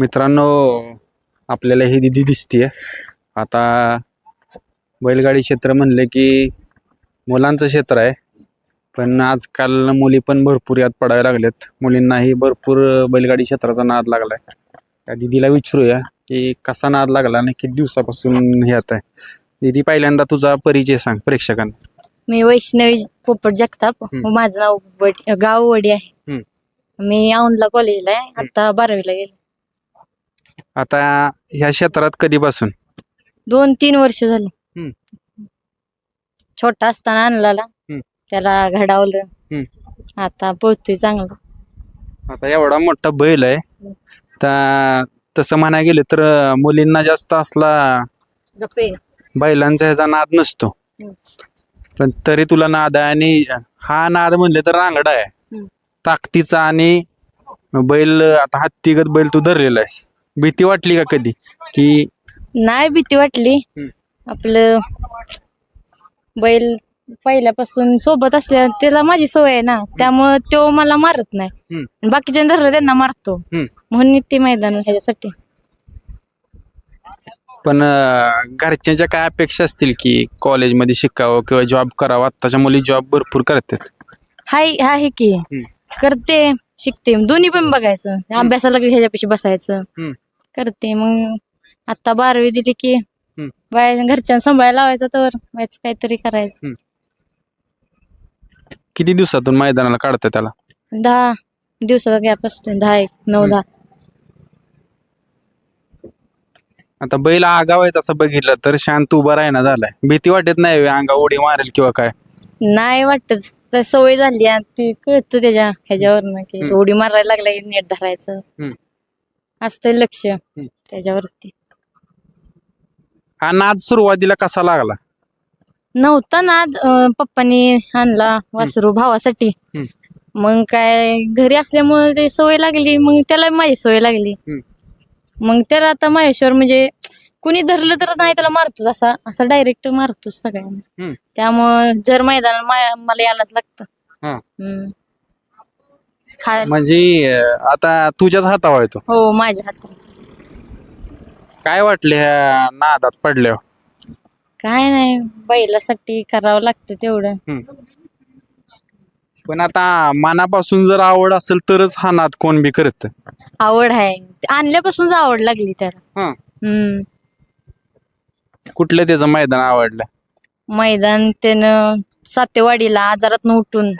मित्रांनो आपल्याला ही दिदी दिसतीये. आता बैलगाडी क्षेत्र म्हणले की मुलांचं क्षेत्र आहे. पण आजकाल मुली पण भरपूर यात पडायला लागल्यात मुलींनाही भरपूर बैलगाडी क्षेत्राचा नाद लागलाय. त्या दिदीला विचारूया की कसा नाद लागला आणि किती दिवसापासून हे आता आहे. दिदी पहिल्यांदा तुझा परिचय सांग प्रेक्षकांना. मी वैष्णवी पोपट जगताप. माझं नाव वड- गाव वडी आहे. मी औंधला कॉलेजला आहे. आता बारावीला गेले. आता ह्या क्षेत्रात कधीपासून दोन तीन वर्ष झाले हम्म. छोटा असताना हम्म. त्याला घडावलं. आता पळतोय चांगलं आता एवढा मोठा बैल आहे तर तसं म्हणायला गेलं तर अं, मुलींना जास्त असला बैलांचा ह्याचा नाद नसतो हम्म. पण तरी तुला नाद आहे आणि हा नाद म्हणले तर रांगडा आहे हम्म. ताकदीचा आणि बैल आता हत्तीगत बैल तू धरलेला आहेस भीती वाटली का कधी? की नाही भीती वाटली. हम्म. आपलं बैल पहिल्यापासून सोबत असल्या त्याला माझी सवय आहे ना. त्यामुळं तो मला मारत नाही. बाकीच्या धरलं त्यांना मारतो. हम्म. म्हणून ते मैदान ह्याच्यासाठी. पण अं, घरच्यांच्या काय अपेक्षा असतील की कॉलेजमध्ये शिकावं किंवा जॉब करावं? आत्ताच्या मुली जॉब भरपूर करतात. हाय आहे की. हम्म. करते शिकते. दोन्ही पण बघायचं. अभ्यासाला ह्याच्यापाशी बसायचं. हम्म. करते. मग आता बारावी दिली की बाय घरच्यांना सांभाळायला लावायचं तर व्हायचं काहीतरी करायचं. किती दिवसातून मैदानाला काढतं त्याला? दहा दिवसाचा गॅप असतो दहा एक नऊ. दहा. आता बैल आगाव आहे तसं बघितलं तर शांत उभा राहिना झालाय. भीती वाटत नाही अंगा उडी मारेल किंवा काय? नाही वाटत. तर सवय झाली आणि ती कळतं त्याच्या ह्याच्यावरनं की हम्म. तो उडी मारायला लागला की नेट धरायचं. हम्म. असतं लक्ष त्याच्यावरती हा नाद सुरुवातीला कसा लागला नव्हता ना अं, पप्पानी आणला वासरू भावासाठी हम्म. मग काय घरी असल्यामुळे ते सवय लागली मग त्याला माझी सवय लागली हम्म. मग त्याला आता महेश्वर म्हणजे कुणी धरलं तर नाही त्याला मारतोच असा असा डायरेक्ट मारतोच सगळ्यांना हम्म. त्यामुळं जर मैदान मला यायलाच लागतं हा. हम्म. म्हणजे अं, आता तुझ्याच हातावर येतो हो माझ्या हातात काय वाटले ह्या नादात पडल्यावर? काय नाही बैलासाठी करावं लागतं तेवढं. पण आता मनापासून जर आवड असेल तरच हा नाद कोण बी करत. आवड आहे. आणल्यापासूनच आवड लागली त्याला हा. हम्म. कुठलं त्याचं मैदान आवडलं? मैदान त्यानं सातेवाडीला आजारात उठून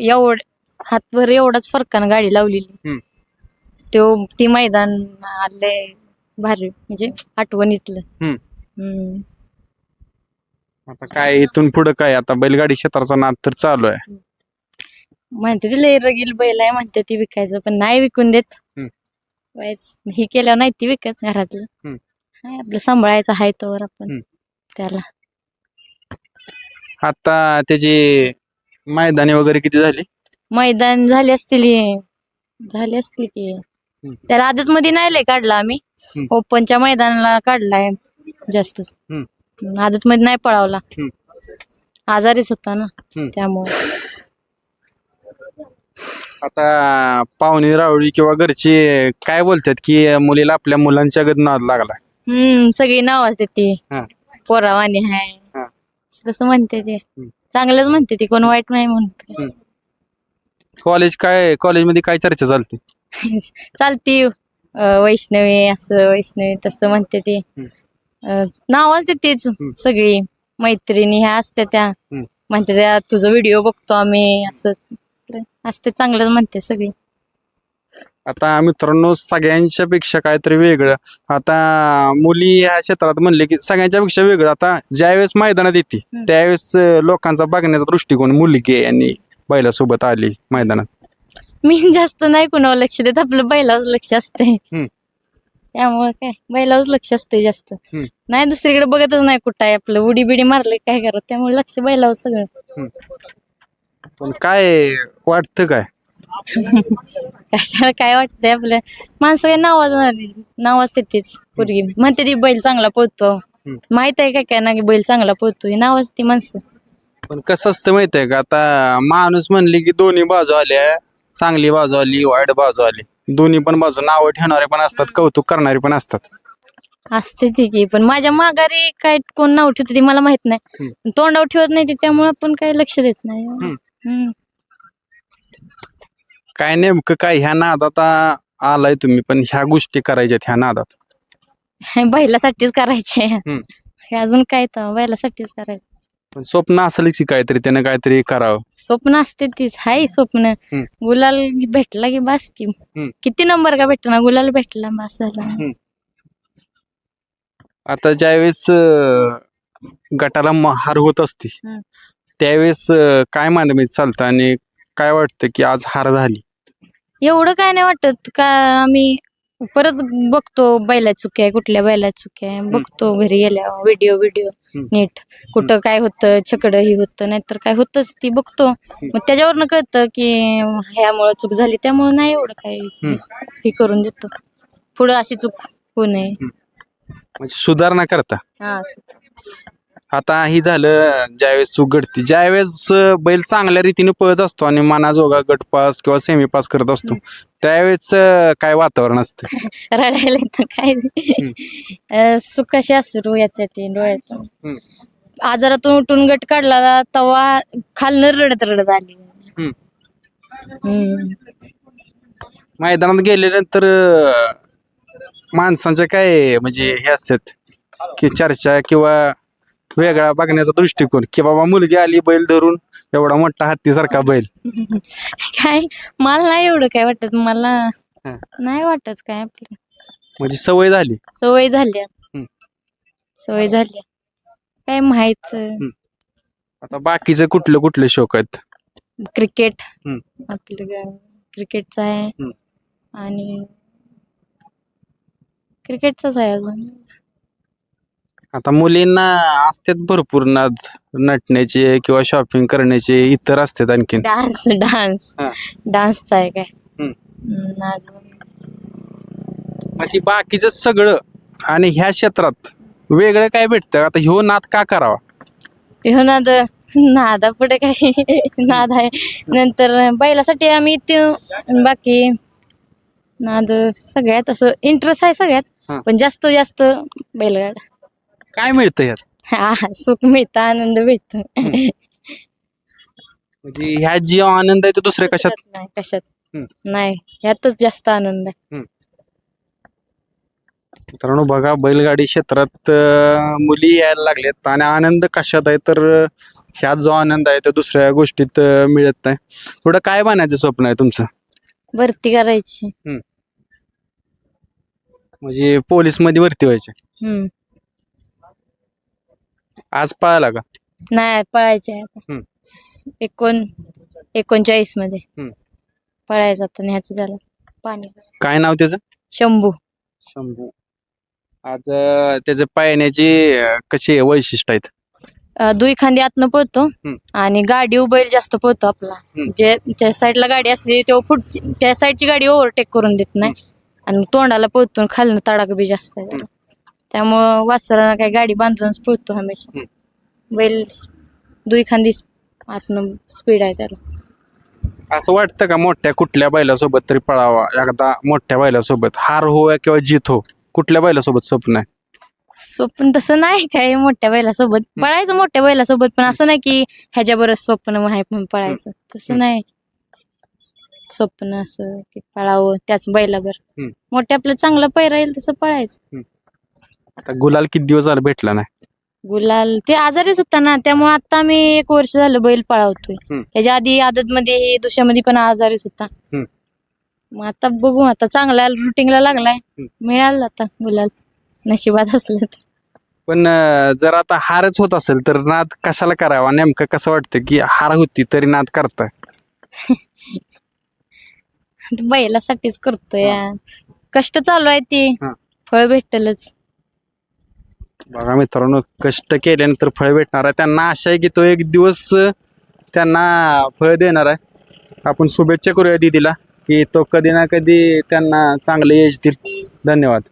एवढ हातभर एवढाच फरकानं गाडी लावलेली हम्म. तो ती मैदान आले भारी म्हणजे आठवणीतलं हम्म. हम्म. आता काय इथून पुढं काय आता बैलगाडी क्षेत्राचा नाद तर चालू आहे म्हणते ती लय रगील बैल आहे म्हणते ती विकायचं पण नाही विकून देत हम्म. ही केल्यावर नाही ती विकत घरातलं हम्म. हाय आपलं सांभाळायचं आहे तोवर आपण हम्म. त्याला आता त्याची मैदानी वगैरे किती झाली मैदान झाले असतील हे. झाले असतील की. त्याला आदत मध्ये नाही लय काढला आम्ही. हम्म. ओपनच्या मैदानाला काढलाय जास्त. आदत मध्ये नाही पळावला. हम्म. आजारीच होता ना हम्म. त्यामुळे. आता पाहुणे रावळी किंवा घरचे काय बोलतात की मुलीला आपल्या मुलांच्या गत नाद लागला हम्म सगळी नाव असते ती. हा. पोरावानी हाय. हा. तसं म्हणते ते. चांगलंच म्हणते ती कोण वाईट नाही म्हणते. कॉलेज काय कॉलेजमध्ये काय चर्चा चालते? चालती अं, वैष्णवी असं वैष्णवी तसं म्हणते ती. अं, नाव असते तीच सगळी. मैत्रिणी ह्या असते त्या. हम्म. म्हणते त्या तुझं व्हिडिओ बघतो आम्ही असं. असते चांगलंच म्हणते सगळी. आता मित्रांनो सगळ्यांच्या पेक्षा काहीतरी वेगळं. आता मुली ह्या क्षेत्रात म्हणले की सगळ्यांच्या पेक्षा वेगळं. आता ज्यावेळेस मैदानात येते हम्म. त्यावेळेस अं, लोकांचा बघण्याचा दृष्टिकोन मुलगी आणि बैलासोबत आली मैदानात? मी जास्त नाही कुणावर लक्ष देत आपलं बैलावर लक्ष असते हम्म. त्यामुळे काय बैलावर लक्ष असते जास्त. हम्म. नाही दुसरीकडे बघतच नाही कुठं आहे आपलं. उडी बिडी मारले काय करत त्यामुळे लक्ष बैलावर सगळं. पण काय वाटतं काय? कशाला काय वाटतंय आपल्या माणसं काय नावाज नाव असते तीच पूर्वी म्हणते ती बैल चांगला पळतो. माहीत आहे काय काय ना की बैल चांगला पळतो हे नाव असते माणसं. पण कसं असतं माहितीये का? आता माणूस म्हणले की दोन्ही बाजू आल्या चांगली बाजू आली वाईट बाजू आली. दोन्ही पण बाजू नावं ठेवणारे पण असतात कौतुक करणारे पण असतात. असते ती की पण माझ्या माघारी काय कोण नाव ठेवते ते मला माहीत नाही. तोंडावर ठेवत नाही ते त्यामुळे आपण काही लक्ष देत नाही. हम्म. काय नेमकं काय ह्या नादात आ- आलाय तुम्ही पण ह्या गोष्टी करायच्यात ह्या नादात? बैलासाठीच करायचे. हम्म. हे अजून काय तर बैलासाठीच करायचं. पण स्वप्न असलं की काहीतरी त्यानं काहीतरी करावं. स्वप्न असते तीच हाय स्वप्न. हम्म. गुलाल भेटला की बास की. किती नंबर का भेटला? गुलाल भेटला बास झाला. आता ज्यावेळेस अं, गटाला म- हार होत असते हम्म. त्यावेळेस अं, काय मानवी चालतं आणि काय वाटतं की आज हार झाली? एवढं काय नाही वाटत का आम्ही परत बघतो बैला चुक्या आहे कुठल्या बैला चुक्या आहे. बघतो घरी गेल्या व्हिडिओ व्हिडिओ. नीट. कुठं काय होतं छकडं ही होतं नाहीतर काय होतच ती बघतो. मग त्याच्यावरनं कळतं की ह्यामुळं चूक झाली त्यामुळं नाही एवढं काय हे करून देतो. पुढं अशी चूक होऊ नये. म्हणजे सुधारणा करता. हा. आता ही झालं ज्यावेळेस चूक घडते ज्यावेळेस बैल चांगल्या रीतीने पळत असतो आणि मनाजोगा गट पास किंवा सेमी पास करत असतो त्यावेळेस काय वातावरण असतं रडायला येतं काय अं, सुखाशी असू याच्या ते डोळ्यातून. आजारातून उठून गट काढला तवा खालनं रडत रडत आली हम्म. हम्म. मैदानात गेल्यानंतर अं, माणसांच्या काय म्हणजे हे असतात की चर्चा किंवा वेगळा बघण्याचा दृष्टिकोन. की बाबा मुलगी आली बैल धरून एवढा मोठा हत्तीसारखा बैल. काय? मला नाही एवढं काय वाटत. मला हा. नाही वाटत काय आपलं. म्हणजे सवय झाली. सवय हम्म. सवय झाल्या काय माहीत. आता बाकीचं कुठलं कुठले शोक आहेत? क्रिकेट. हम्म. आपलं ग- क्रिकेटचं आहे. हम्म. आणि क्रिकेटचंच आहे अजून. आता मुलींना असतात भरपूर नाद नटण्याचे किंवा शॉपिंग करण्याचे इतर असतात आणखीन. डान्स डान्स हा. डान्सचा आहे काय? हम्म. हम्म, अजून. मग ती बाकीचं सगळं आणि ह्या क्षेत्रात वेगळं काय भेटतं? आता ह्यो नाद का करावा? ह्यो नाद नादा पुढे काय? नाद आहे. नंतर बैलासाठी आम्ही ते बाकी नाद सगळ्यात असं इंटरेस्ट आहे हा. सगळ्यात पण जास्त जास्त बैलगाड. काय मिळतं ह्यात हा सुख मिळतं आनंद मिळतो. म्हणजे ह्या जी आनंद आहे तो दुसऱ्या कशात? नाही कशात? हम्म. नाही ह्यातच जास्त आनंद आहे. मित्रांनो बघा बैलगाडी क्षेत्रात अं, मुली यायला लागल्यात आणि आनंद कशात आहे? तर अं, ह्यात जो आनंद आहे तो दुसऱ्या गोष्टीत अं, मिळत नाही. पुढं काय बनायचं स्वप्न आहे तुमचं? भरती करायची. म्हणजे पोलीसमध्ये भरती व्हायचे. हम्म. आज पळाला का? नाही पळायचे आता. हम्म. एकोण एकोणचाळीसमध्ये. हम्म. पळायचं आता न्यायचं झालं पाणी. काय नाव त्याचं? शंभू. शंभू. आज अं, त्याचं पायण्याची अं, कशी वैशिष्ट्य आहेत? अं, दुई खांदी आतनं पळतो हम्म. आणि गाडी बैल जास्त पळतो आपला. हम्म. जे त्या साईडला गाडी असली तेव्हा पुढची त्या साईडची गाडी ओव्हरटेक करून देत नाही. आणि तोंडाला पळतो खालनं तडाख बी जास्त आहे. त्याला. त्यामुळं वासराला काही गाडी बांधूनच पळतो हमेशा. बैल दुई खांदी आतनं स्पीड आहे त्याला. असं वाटतं का मोठ्या कुठल्या बैलासोबत तरी पळावा? एकदा मोठ्या बैलासोबत. हार हो किंवा जीत हो कुठल्या बैलासोबत स्वप्न आहे? स्वप्न तसं नाही काय मोठ्या बैलासोबत. पळायचं मोठ्या बैलासोबत पण असं नाही की ह्याच्या बरं स्वप्न आहे म्हणून पळायचं. तसं नाही. स्वप्न असं की पळावं त्याच बैलावर हम्म. मोठ्या आपलं चांगलं पैरा येईल तसं पळायचं. आता गुलाल किती दिवस झाला भेटला नाही? गुलाल ते आजारीच होता ना त्यामुळे आता आम्ही एक वर्ष झालं बैल पळावतोय. हम्म. त्याच्या आधी आदत मध्ये दुसऱ्यामध्ये पण आजारीच होता. हम्म. मग आता बघू आता चांगला रुटीनला लागलाय. मिळालं आता गुलाल. नशिबात असलं तर. पण अं, जर आता हारच होत असेल तर नाद कशाला करावा? नेमकं कसं वाटतं की हार होती तरी नाद करताय? बैलासाठीच करतोय कष्ट चालू आहे ती. हा. फळ भेटलच. बघा मित्रांनो कष्ट केल्यानंतर फळ भेटणार आहे. त्यांना आशा आहे की तो एक दिवस त्यांना फळ देणार आहे. आपण शुभेच्छा करूया दीदीला की तो कधी ना कधी त्यांना चांगले यश देईल. धन्यवाद.